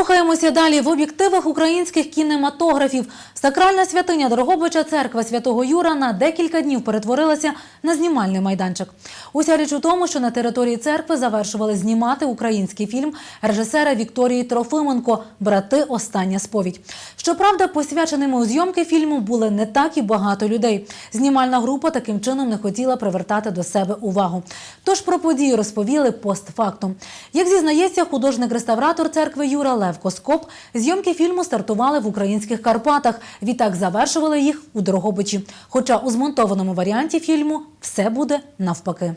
Рухаємося далі в об'єктивах українських кінематографів. Сакральна святиня Дрогобича церква святого Юра на декілька днів перетворилася на знімальний майданчик. Уся річ у тому, що на території церкви завершували знімати український фільм режисера Вікторії Трофименко Брати Остання сповідь. Щоправда, посвяченими у зйомки фільму були не так і багато людей. Знімальна група таким чином не хотіла привертати до себе увагу. Тож про подію розповіли постфактум. Як зізнається художник-реставратор церкви Юра Лев Коскоп, зйомки фільму стартували в українських Карпатах. Відтак завершували їх у Дрогобичі. Хоча у змонтованому варіанті фільму все буде навпаки.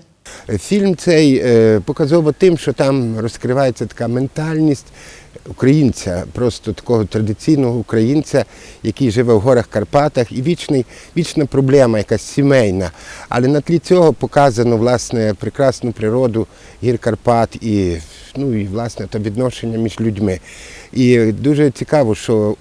Фільм цей е, показово тим, що там розкривається така ментальність українця, просто такого традиційного українця, який живе в горах Карпатах, і вічний, вічна проблема, якась сімейна. Але на тлі цього показано власне прекрасну природу гір Карпат і, ну, і власне та відношення між людьми. І дуже цікаво, що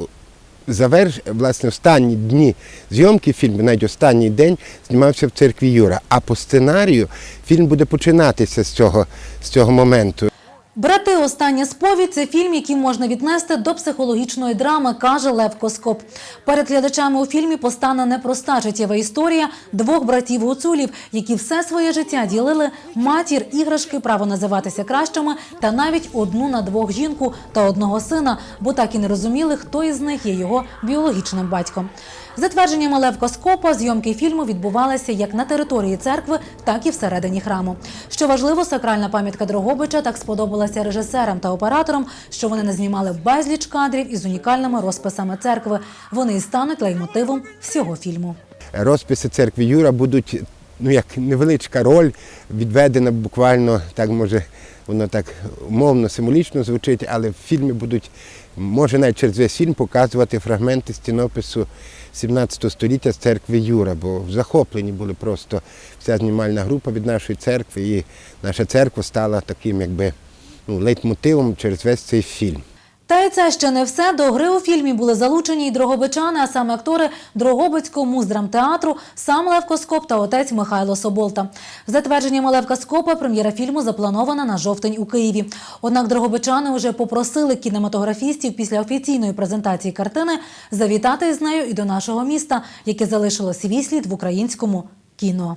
заверш, власне, останні дні зйомки фільму, навіть останній день, знімався в церкві Юра. А по сценарію фільм буде починатися з цього, з цього моменту. Брати Остання сповідь це фільм, який можна віднести до психологічної драми, каже Лев Коскоп. Перед глядачами у фільмі постане непроста життєва історія двох братів гуцулів, які все своє життя ділили матір, іграшки, право називатися кращими та навіть одну на двох жінку та одного сина, бо так і не розуміли, хто із них є його біологічним батьком. За твердженнями Лев Коскопа, зйомки фільму відбувалися як на території церкви, так і всередині храму. Що важливо, сакральна пам'ятка Дрогобича так сподобалася режисерам та операторам, що вони не знімали безліч кадрів із унікальними розписами церкви. Вони і стануть леймотивом всього фільму. Розписи церкви Юра будуть ну, як невеличка роль, відведена буквально, так може, воно так умовно, символічно звучить, але в фільмі будуть, може навіть через весь фільм показувати фрагменти стінопису 17 століття з церкви Юра, бо захоплені були просто вся знімальна група від нашої церкви, і наша церква стала таким якби ну, лейтмотивом через весь цей фільм. Та й це ще не все. До гри у фільмі були залучені й дрогобичани, а саме актори Дрогобицького муздрамтеатру, сам Лев Коскоп та отець Михайло Соболта. За твердженнями Левка Скопа, прем'єра фільму запланована на жовтень у Києві. Однак дрогобичани вже попросили кінематографістів після офіційної презентації картини завітати з нею і до нашого міста, яке залишило свій слід в українському кіно.